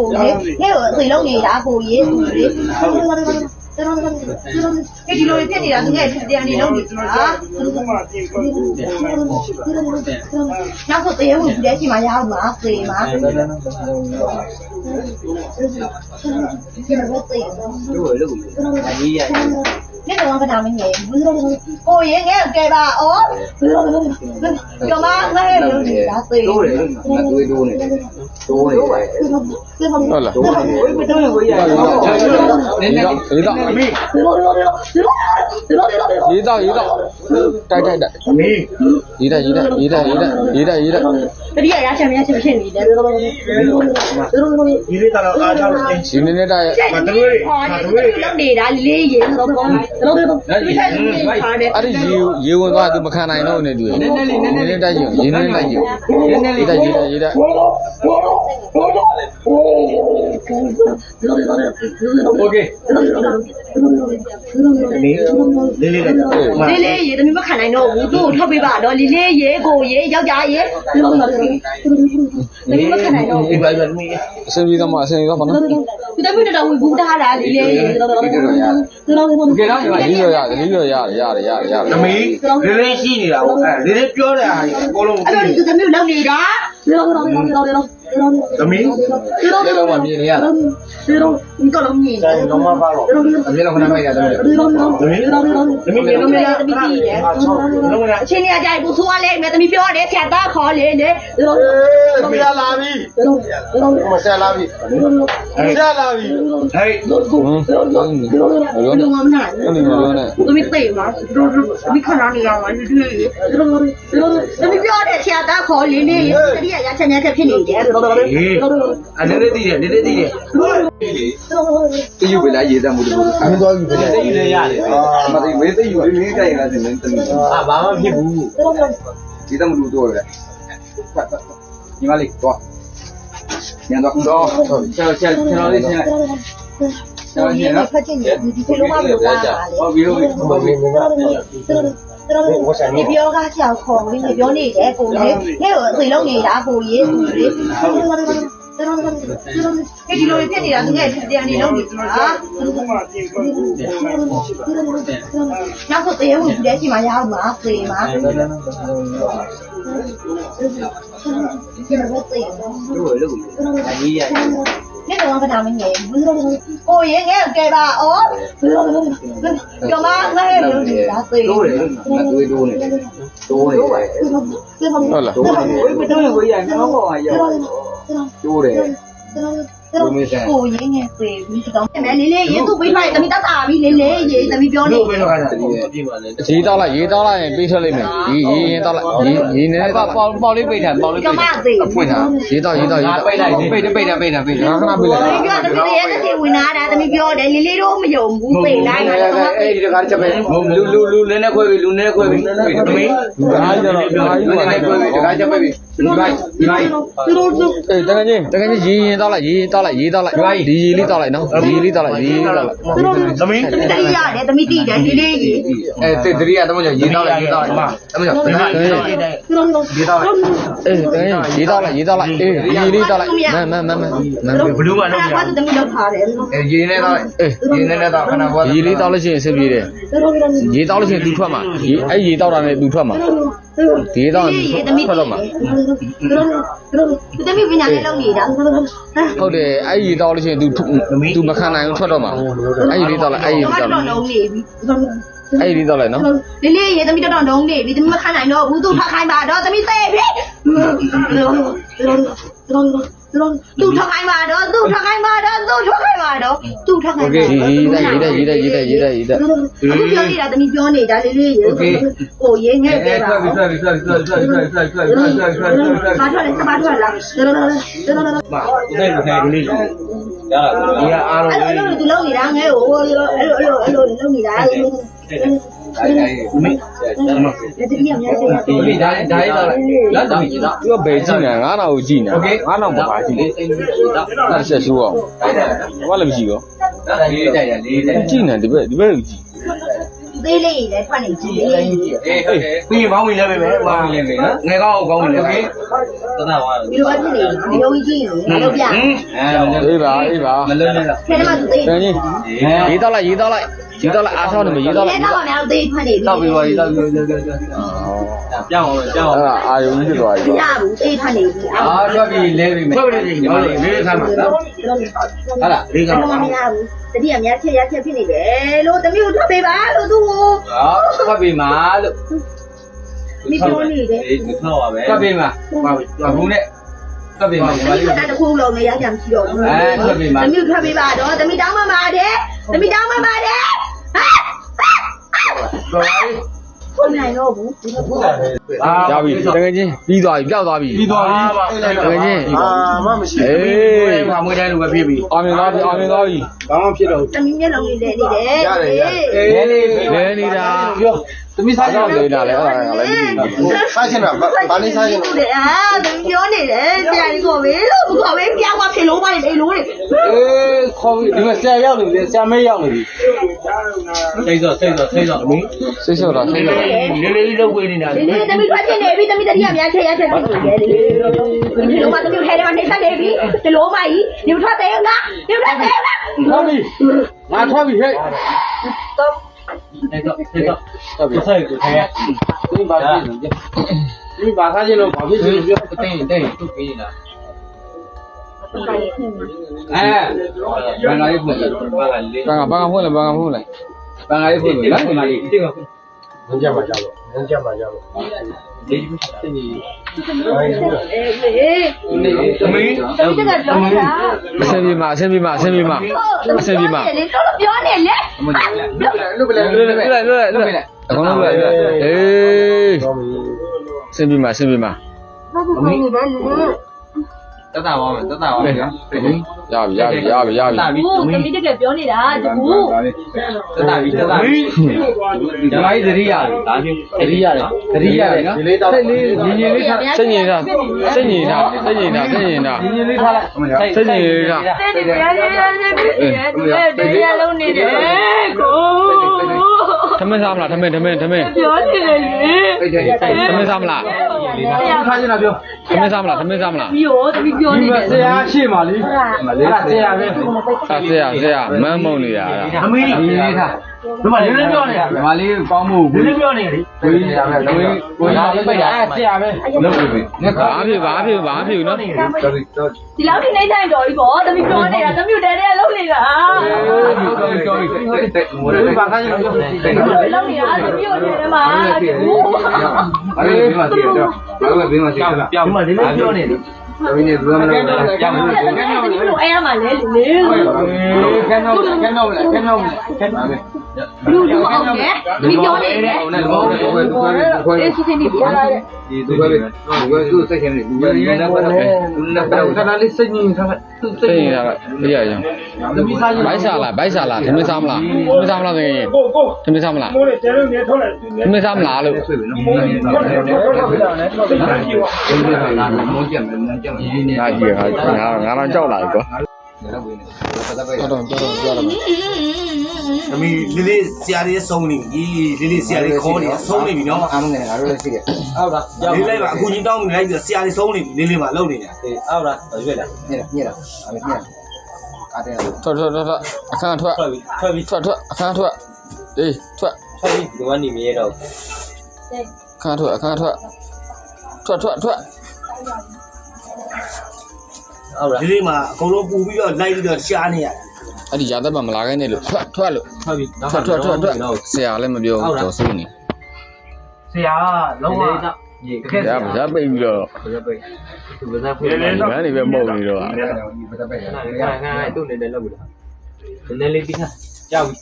ကိုကြီးဟဲ့အသွေလုံးနေတာကိုကြီးသူတွေတော်တော်တော်တော်ကဒီလိုဖြစ်နေတာသူကတရားနေလုံးနေကျွန်တော်ကသူကမှပြင်ပတ်ဖို့နောက်ဆိုတရားဝင်တဲ့ချိန်မှာရအောင်ပါပြေပါတို့လို့အကြီးရနေတော့ဘာသာမငယ်ဘူးကိုရေငယ်ကဲပါဩကျော်မငါ့ရဲ့လူတွေဒါသေးတို့လေငါတွေးတိုးနေတယ် 多嘞，好了，一道一道一道，带带带，一带一带一带一带一带一带。这里呀，下面是不是你的？今天的带，啊，这油油温多都没看那弄的对，今天带油，今天带油，一带一带一带。Okay. လေးလေးလေးလေးလေးရေတမီးမခံနိုင်တော့ဘူးသူ့ကိုထုတ်ပေးပါတော့လေးလေးရေကိုရေယောက်ျားရေတမီးမခံနိုင်တော့ဘူးအစင်ကြီးတော့မအစင်ကြီးတော့မနော်သူတမီးတော်တော်ဝင်ဘူးထားတာလေးလေးရေတော်တော်တော်တော်ရတယ်လေးရောရတယ်လေးရောရတယ်ရတယ်ရတယ်ရတယ်တမီးလေးလေးရှိနေတာပေါ့အဲလေးလေးပြောတဲ့အရာကြီးအကုန်လုံးအဲ့တော့ဒီတမီးလောက်နေတာလောလောလောလော သမီးလေးတော့မှမြင်နေရတာဒီတော့ဒီကတော့မြင်တယ်တော့မပါတော့အမေတော့ခဏမိုက်တာသမီးသမီးသမီးသမီးလုံးမရသမီးကြည့်တယ်လုံးမရအချင်းကြီးအကြိုက်ဘူးဆိုရလေမယ်သမီးပြောတယ်ဆရာသားခေါ်လေလေမရလာပြီမဆက်လာပြီဆက်လာပြီဟေးဟမ်ရောနေဘယ်မှာမနိုင်အဲ့ဒီရောနေသမီးသိမှာသမီးခဏနေရမှာဒီဒီသမီးပြောတယ်ဆရာသားခေါ်လေလေတတိယရချက်ညက်ဖြစ်နေတယ်ဟေးအလေးလေးတည်တယ်လေးလေးတည်တယ်တယူပဲလားရေးတဲ့မှုတို့မင်းသွားပြီပဲတည်တယ်ရတယ်မသိဝေးတယူဝေးဝေးကြိုင်လာတယ်နည်းတည်းအာဘာမှဖြစ်ဘူးဒီတမှုတို့တော့လေညီမလေးတော့ညတော့တော့ဆက်ဆက်ကျွန်တော်လေးရှင်းလိုက်တော်ရင်းဖတ်ချင်တယ်ဒီလိုမှမလုပ်ပါလေဟုတ်ပြီဟုတ်ပြီဟုတ်ပြီ သူတို့နေပြောကားဆရာကိုခေါ်ပြီးနေပြောနေတယ်ကိုလေငါ့ကိုအသွေးလုံးနေတာကိုရေကိုလေကျွန်တော်တို့ကျွန်တော်တို့ဒီလိုဖြစ်နေတာသူငယ်တရားနေလုံးနေကျွန်တော်လားကျွန်တော်ကပြင်ကိုနောက်ဆိုတရားဝင်တဲ့အချိန်မှာရအောင်ပါပြေပါကျွန်တော်တို့ကျွန်တော်တို့အကြီးရတယ် နေ့တော့မထားမငယ်ဘူးကိုရေငယ်ကဲပါဩကျမငါ့ရဲ့လူကြီးသားသေးတိုးတယ်ငါတွေးတိုးနေတယ်တိုးနေတယ်ဟုတ်လားတိုးနေတယ်ဝေးရငေါ့ပေါ်မှာရောက်တိုးတယ် ကိုရင်းငယ်ဆွေမိတော့မယ်လေးလေးရေးသူ့ပေးလိုက်သမီးတတ်တာပြီလေးလေးရေးသမီးပြောနေရေးတော့လိုက်ရေးတော့လိုက်ရင်ပေးထွက်လိုက်မယ်ရေးရေးရင်တော့လိုက်ရေးရေးနေတော့ပေါက်ပေါက်လေးပိတ်ထားပေါက်လေးပိတ်ထားဖွင့်ထားရေးတော့ရေးတော့ရေးတော့ပိတ်လိုက်ပိတ်တယ်ပိတ်တယ်ပိတ်တယ်ပိတ်တယ်ခဏပိတ်လိုက်သမီးကသမီးရဲ့တစ်ချိန်ဝင်လာတာသမီးပြောတယ်လေးလေးတော့မယုံဘူးပိတ်လိုက်တယ်အဲ့ဒီတကားချက်ပဲလူလူလူနည်းနည်းခွဲပြီလူနည်းနည်းခွဲပြီသမီးဒါကြီးတော့လူနည်းနည်းခွဲပြီတကားချက်ပဲပြီဒီလိုက်ဒီလိုက်သူတို့အဲတကယ်ချင်းတကယ်ချင်းရေးရင်တော့လိုက်ရေးရင်တော့လိုက်ရေးတော့လိုက်ဒီရေးလေးတော့လိုက်နော်ဒီရေးလေးတော့လိုက်ရေးလေးတော့လိုက်သမီးတမီတိရတယ်တမီတိတယ်လေးလေးရေးအဲတတရီကတမကြောရေးတော့လိုက်ရေးတော့လိုက်မတမကြောရေးတော့လိုက်ဒီတော့အေးတကယ်ရေးတော့လိုက်ရေးတော့လိုက်အေးရေးလေးတော့လိုက်မမ်မမ်မမ်မမ်ဘလူးမလုံးအဲ့ဒါကတမီလောက်ထားတယ်အဲရင်းနဲ့တော့အေးရင်းနဲ့တော့ခဏဘောရေးလေးတော့လို့ရှိရင်အဆင်ပြေတယ်ရေးတော့လို့ရှိရင်သူထွက်မှာရေးအဲ့ရေးတော့တာနဲ့သူထွက်မှာ ဒီတော့ရေးတမီထွက်တော့မှာတမီပညာလေးလောက်နေတာဟုတ်တယ်အဲ့ရေးတော့လို့ရှိရင်သူသူမခံနိုင်ဘူးထွက်တော့မှာအဲ့ရေးလေးတော့လိုက်အဲ့ရေးတော့တော့တော့လုံးနေပြီအဲ့ရေးတော့လိုက်နော်လေးလေးရေသမီးတော့တော့လုံးနေပြီသမီးမခံနိုင်တော့ဘူးသူထခိုင်းပါတော့သမီးသေးပြီ သူတို့သူ့ထောက်ခိုင်းပါတော့သူ့ထောက်ခိုင်းပါတော့သူ့ထောက်ခိုင်းပါတော့သူ့ထောက်ခိုင်းပါတော့ရေးတဲ့ရေးတဲ့ရေးတဲ့ရေးတဲ့ရေးတဲ့ရေးတဲ့အခုပြောနေတာတမီပြောနေတာလေးလေးရေဟိုရေငဲ့ပြပါဘာထွက်လဲဘာထွက်လာဘာဦးတဲ့လူတိုင်းလေးဒါကဒီကအားလုံးအဲ့လိုသူလုံးနေတာငဲ့ဟိုအဲ့လိုအဲ့လိုအဲ့လိုလုံးနေတာ ဒါတိုင်းဦးမင်းကျွန်တော်ဦးမင်းဒါဒါရေးတော့လက်တော်ကြီးတော့သူကဘယ်ကြည့်နေငါးတော့ကိုကြည့်နေငါးတော့မပါကြည့်နေလက်ဆက်ရှိုးအောင်ဘာလည်းမကြည့်ရောလေးတိုက်ရလေးတိုက်ကြည့်နေဒီဘက်ဒီဘက်ကိုကြည့်သေးလေးလည်းထွက်နေကြည့်လေအေးဟုတ်တယ်ပြီးဘောင်းဝင်လည်းပဲမယ်ဘောင်းဝင်လည်းပဲနော်ငယ်ကောင်းကောင်းဝင်လည်းပဲတနာပါဘူးဒီလိုပဲဖြစ်နေမယုံကြည်လို့မလုပ်ပြအေးပါအေးပါမလုပ်နဲ့တော့ခဲတယ်မှသူသေးတယ်ရေးတော့လိုက်ရေးတော့လိုက် ရေးတော့လိုက်အားထုတ်နေမရေးတော့ခဲလိုက်တော့များသေးထွက်နေပြီတောက်ပြီးပါတောက်ပြီးတောက်ပြီးပြောင်းအောင်ပြောင်းအောင်အဲ့ဒါအာယုံဖြစ်သွားပြီရဘူးသေးထွက်နေပြီအာတော့ပြီးလဲပြီးမယ်ဟုတ်တယ်ညီမလေးလေးခါမှာနော်ဟာလားလေးခါအဲ့မှာမမရဘူးတတိယများချက်ရချက်ဖြစ်နေတယ်လို့တမီးကိုထွက်ပေးပါလို့သူ့ကိုဟောဖတ်ပြီးမှာလို့မိပြောနေတယ်အေးသူထောက်ပါပဲဖတ်ပြီးမှာဘာဘူးနဲ့ဖတ်ပြီးမှာညီမတမီးလေးကတခုလုံးလည်းရကြမရှိတော့ဘူးတမီးထွက်ပေးပါတော့တမီးတောင်းမှပါတယ်တမီးတောင်းမှပါတ ယ်ဟာဘာလဲဖွင့်နိုင်တော့ဘူးရပြီတကယ်ချင်းပြီးသွားပြီပျောက်သွားပြီပြီးသွားပြီတကယ်ချင်းအာမမရှိအေအေးးဘာမွေးတိုင်းလိုပဲဖြစ်ပြီအောင်မြင်သွားပြီအောင်မြင်သွားပြီဘာမှဖြစ်တော့တမီးမျက်လုံးလေးလည်းနေတယ်အေးလေးလဲနေတာပြောသမီးစားကြတော့လေလေနာလဲအဲ့ဒါကလည်းမသိဘူးစားချင်တာဘာနေစားချင်တယ်အာတမီးပြောနေတယ်ဆရာကြီးကိုပဲလို့ကိုပဲပြောင်းသွားဖြစ်လို့ပါလေလို့လေအေးခေါ်ပြီးဒီမှာဆရာရောက်နေပြီဆရာမဲရောက်နေပြီစိတ်စောစိတ်စောစိတ်စောအမင်းစိတ်စောတာစိတ်စောလေးလေးလောက်ဝေးနေတာဒီနေ့တမီးထွက်နေပြီတမီးတတိယများချက်ရချက်ဖြစ်နေတယ်လေဒီလိုမှတမီးထဲထဲမှာနေဆက်နေပြီဒီလိုမှကြီးဒီထွက်တယ်ငါဒီထွက်တယ်ငါထွက်ပြီငါထွက်ပြီဟဲ့စိတ် စောစိတ်စောဟုတ်ပြီဆိုင်ကိုထိုင်ရဒီဘာဖြစ်နေလဲဒီဘာစားချင်လို့ဘာဖြစ်နေလဲပြောတင်းတင်းသူ့ပြီးလားအဲဘာလာရေးဖွင့်လဲဘာကလေးဘာကဘာကဖွင့်လဲဘာကဖွင့်လဲဘာလာရေးဖွ င့်လဲနော်ဒီမှာလေးတင်းကငင်းကြမှာကြလို့ငင်းကြမှာကြလို့လေးတင်းကြီးအေးနေသမီးတမီးကပြောနေတာအဆင်ပြေမှာအဆင်ပြေမှာအဆင်ပြေမှာအဆင်ပြေမှာလေတော့ပြောနေလေအမကြီးလွတ်ပလဲလွတ်ပလဲလွတ်လိုက်လွတ်လိုက်လွတ်လိုက်အကုန်လုံးလွတ်လိုက်အေးတော့ပြီအဆင်ပြေမှာအဆင်ပြေမှာဘာဖြစ်နေလဲလေ တတ်တာပါမယ်တတ်တာပါမယ်ဗျာရပြီရပြီရပြီရပြီတတ်ပြီဘူးတမီးတကယ်ပြောနေတာတကူတတ်တာပြီတတ်တာပြီဒီမိုင်းသတိရတယ်ဒါချင်းသတိရတယ်သတိရတယ်နော်ဒီလေးတော့စိတ်လေးညင်ညင်လေးထားစိတ်ငြိမ်တာစိတ်ငြိမ်တာစိတ်ငြိမ်တာစိတ်ငြိမ်တာညင်ညင်လေးထားလိုက်အမကြီးစိတ်ငြိမ်တာတဲ့ဒီရရရရတဲ့ဒီရလုံးနေတယ်ကို ထမင်းစားမလားထမင်းထမင်းထမင်းပြောနေတယ်လေပိတ်တယ်ထမင်းစားမလားထားချင်တာပြောထမင်းစားမလားထမင်းစားမလားပြီးတော့တမီးပြောဒီနေမှာတယ်ဆရာရှိမှလीအဲ့ဒါဆရာပဲဆက်ဆရာဆရာမမ်းမုံနေတာအဲ့ဒါအမေကြီးလေးထား ဒီမှာလေးလေးပြောနေတာဒီမှာလေးကောင်းမှုကိုလေးပြောနေတယ်ကိုကြီးဆရာပဲကိုကြီးကိုကြီးပိတ်တာဆရာပဲလုပ်ပြီငါဘာဖြစ်ဘာဖြစ်ဘာဖြစ်နော်တော်ပြီတော်ဒီလောက်ထိနေတိုင်းတော်ပြီပေါ့တမီးပြောနေတာတမီးတဲတဲလုံးနေတာတော်ပြီတော်ပြီဒီဘာခိုင်းလို့ပြောတယ်လုံးနေတာတမီးကိုနေတယ်မှာအဲ့ဒီမှာစီတော့ဘာလို့ဘင်းမှာစီတော့ပြောင်းမှလေးလေးပြောနေတယ် တော်ပြီနေသူကမလို့ပြောင်းမှတမီးတို့အဲ့ရမှာလေလေခန်းတော့ခန်းတော့ခန်းတော့ခန်းပါပဲလူလူအောင်တယ်တမီးပြောနေတယ်ဟိုနဲ့ဘောကိုကိုကိုကိုအေးစစ်စစ်နေပြလာတယ်ဒီသူကလည်းသူကသူ့စိတ်ချင်းနေသူကလည်းလည်းပတ်တယ်သူလည်းပတ်တယ်ခဏလေးစိတ်ညင်ခါသူ့စိစိတ်တ်ညငြိင်မ်တာကပြရအောင်သမီးစားရင်ဘိုက်စားလားဘိုက်စားလားထမင်းစားမလားထမင်းစားမလားတကယ်ထမင်းစားမလားထမင်းစားမလားလို့ဆွေးပြီနော်။ဒီကလာမောကြမယ်မောကြမယ်ဒီနေ့ငါကြီးဟာငါငါတော့ကြောက်လာပြီကွာတော့ဝင်နေ။ပတ်ပတ်တော်တော်တော်တော်ပြောတော့သမီးလေးလေးဆရာလေးဆုံးနေပြီလေးလေးဆရာလေးခေါ်နေဆုံးနေပြီနော်အားမငယ်ငါတို့လည်းရှိတယ်ဟုတ်လားလေးလေးပါအခုကြီးတောင်းနေလိုက်ပြီးဆရာလေးဆုံးနေပြီလေးလေးပါလုံနေတာအေးဟုတ်လားရွက်လား။ညက်ညက်အားမညက်။အားတယ်ထွက်ထွက်ထွက်ထွက်အခန်းထွက်ထွက်ပြီထွက်ပြီထွက်ထွက်အခန်းထွက်အေးထွက်ထွက်ပြီဒီကနေမရတော့အခန်းထွက်အခန်းထွက်ထွက်ထွက်ထွက် ဟုတ်လားလေးလေးမှာအကုန်လုံးပူပြီးတော့လိုက်ပြီးတော့ရှားနေရတယ်အဲ့ဒီရာသက်ပါမလာခိုင်းနဲ့လို့ထွက်ထွက်လို့ထွက်ပြီထွက်ထွက်ထွက်ထွက်ဆရာလည်းမပြောဘူးတော်စုနေဆရာလုံးဝရေရပါဇာပိတ်ပြီးတော့ဘယ်ပဲသူကစားဖွင့်ဒီကနေ့ပဲမှုတ်နေတော့။ပတ်ပတ်ငါငါငါသူ့နေတယ်လောက်ပြီလားနည်းနည်းလေးပြီးခါကြောက်ပြီ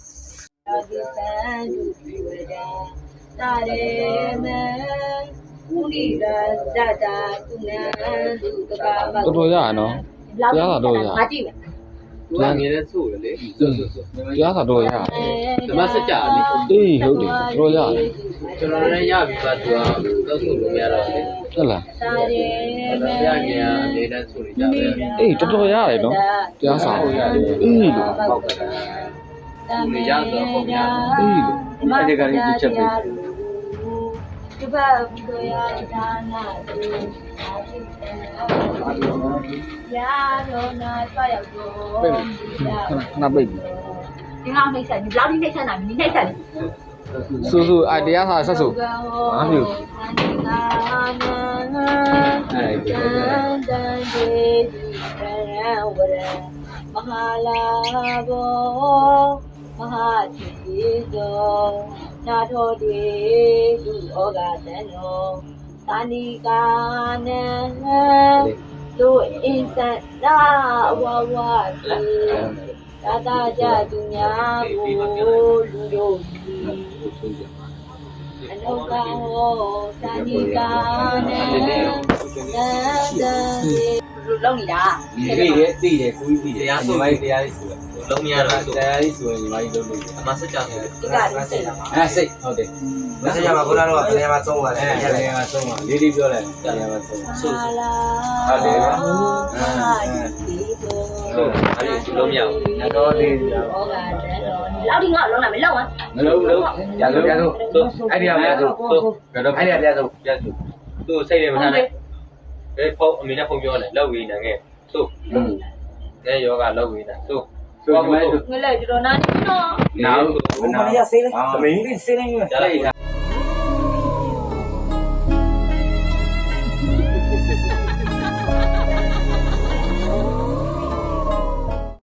တာရေမ ဦးဒီကဇာတာသူနာသူကပါပါတော်တော်ရရနော်ငါကြည့်မယ်သူကငယ်တဲ့ဆိုလေဆိုဆိုဆိုတရားသာတော်ရဓမ္မစကြာလေအေးဟုတ်တယ်တော်ရကျွန်တော်လည်းရပြီပါသူကတော့ဆိုလို့ရတော့လေဟုတ်လားတာရေမရငယ်အနေနဲ့ဆိုနေကြတယ်အေးတော်တော်ရတယ်နော်တရားစာအေးလို့ပေါက်တယ်တာမေရတော့ပုံရအေးလို့ဒီမှာဒီဘက်ဘုရားဒါနာဒီအာသိရာရောနာဆွာရောက်တော့နှစ်ပိ တ်ဒီလောက်နှိမ့်ဆက်ဒီလောက်နှိမ့်ဆက်တာဒီနှိမ့်ဆက်ဆူဆူအိုင်တရားထားဆက်ဆူဘာ မျိုးမဟာလာဘောမဟာတိသောနာထောတိလူဩဃတံနောသာနိကာနံတို့အင်းစံသာဝဝတိသာသာကြသူများကိုလူတို့အနုကာဟောသာနိကာနံတန် တန်လုံနေတာသိတယ်သိတယ်ကိုကြီးသိတယ်တရားဆိုမိုင်းတရားလေးဆိုလုံးမရတော့တရားလေးဆိုရင်ညီမကြီးလုံးလို့အမဆက်ကြတယ်ဒီကလေးစိတ်လာအဲစိတ်ဟုတ်တယ်မစကြမှာခုနကတော့ဘယ်မှာသုံးပါအဲလဲတရားမှာဆုံးပါလေးလေးပြောလိုက်တရားမှာဆုံးဆိုမာလာဟုတ်တယ်မာဒီကိုဟုတ်အဲ့ဒီလုံးမရဘူးတော့လေးဩဃတန်တော်လောက်ဒီငါလုံးလာမလောက်อ่ะမလုံးလုံးရလို့ရလို့ဆိုအဲ့ဒီကပြဆိုဆိုကတော့အဲ့ဒီကပြဆိုပြဆိုသူ့စိတ်တွေမထားနဲ့ ဘယ်ဖုန်းအမေနဲ့ဖုန်းပြောတယ်လောက်ဝေးနေခဲ့ဆိုအဲယောဂလောက်ဝေးနေဆိုဆိုဒီမဲ့ဆိုငလဲကျွန်တော်နာနေနော်နာဘူးဘယ်မှာရဆေးလဲအမေကြီးဆေးလိုက်ရရလိုက်